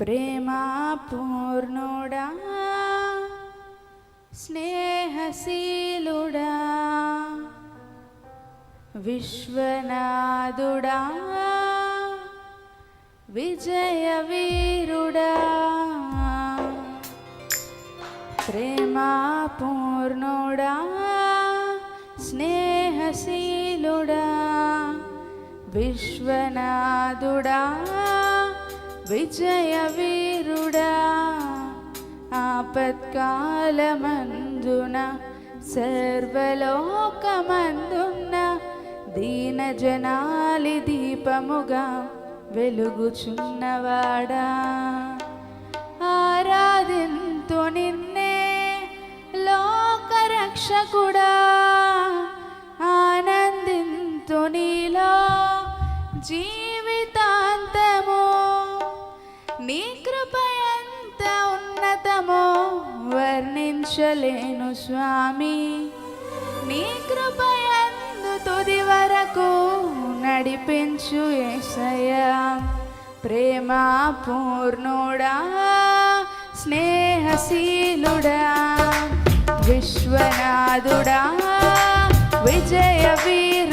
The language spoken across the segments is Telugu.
ప్రేమాపూర్ణుడా స్నేహశీలుడా విశ్వనాథుడా విజయవీరుడా. ప్రేమాపూర్ణుడా స్నేహశీలుడా విశ్వనాథుడా. విజయ వీరుడా ఆపత్కాలమందున సర్వలోకమందున్న దీన జనాలి దీపముగా వెలుగుచున్నవాడా. ఆరాధింతు నిన్నే లోకరక్షకుడా ఆనందింతు నీలో జీ నీ కృప ఎంత ఉన్నతమో వర్ణించలేను స్వామి. నీ కృపయందు తుది వరకు నడిపించు ఏసయ ప్రేమ పూర్ణుడా స్నేహశీలుడా విశ్వనాథుడా విజయ వీర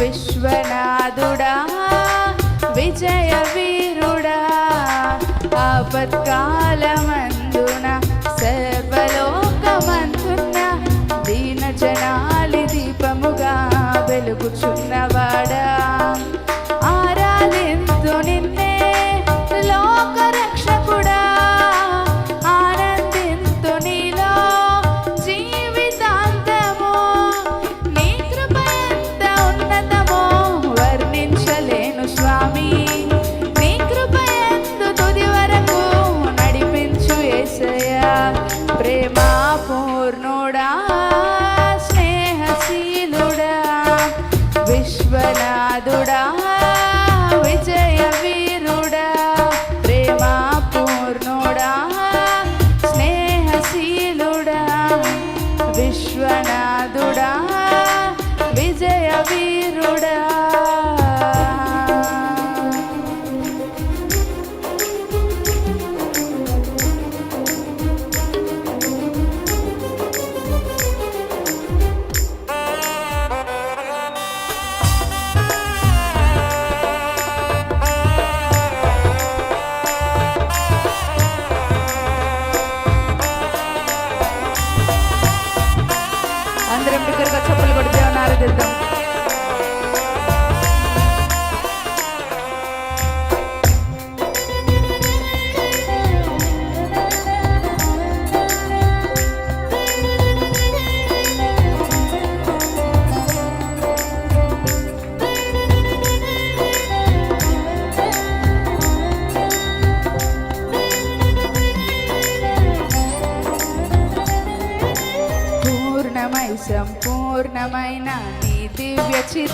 విశ్వనాథుడా విజయ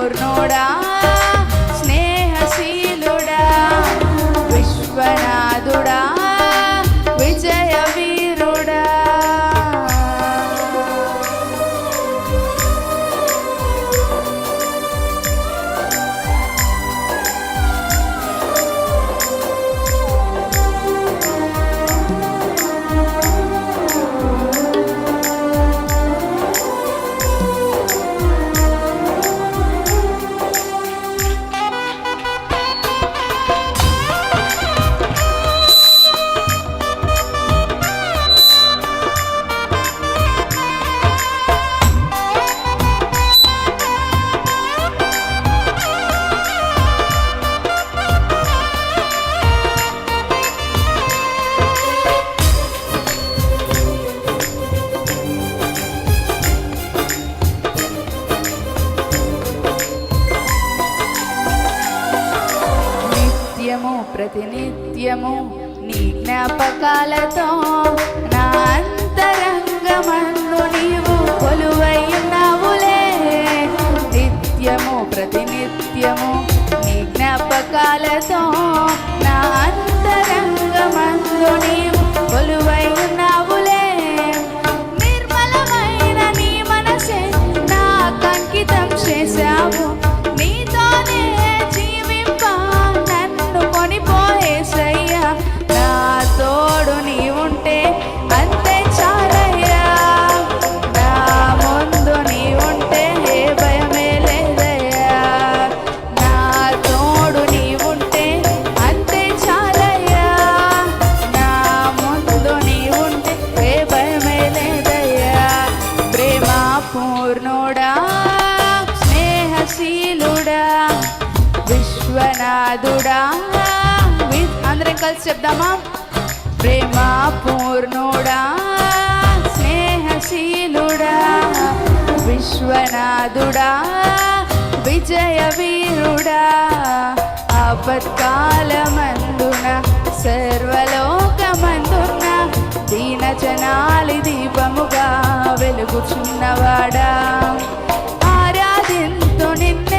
મોર નોડા నిత్యము ప్రతినిత్యము నీ జ్ఞాపకాలతో నా అంతరంగమన్ను నీవు కొలువై ఉన్నావులే నిత్యము ప్రతినిత్యము నీ జ్ఞాపకాలతో నా అంతరంగమన్ను జీవనాదుడా అందరం కలిసి చెప్దామా? ప్రేమ పూర్ణుడా స్నేహశీలుడా విశ్వనాథుడా విజయ వీరుడా ఆపత్కాలమందున సర్వలోకమందున దీనజనాలి దీపముగా వెలుగుచున్నవాడా. ఆరాధింతు నిన్ను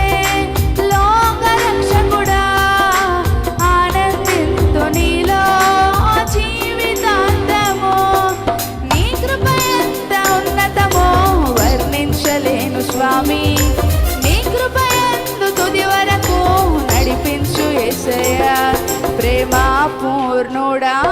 ठाकूर नोडा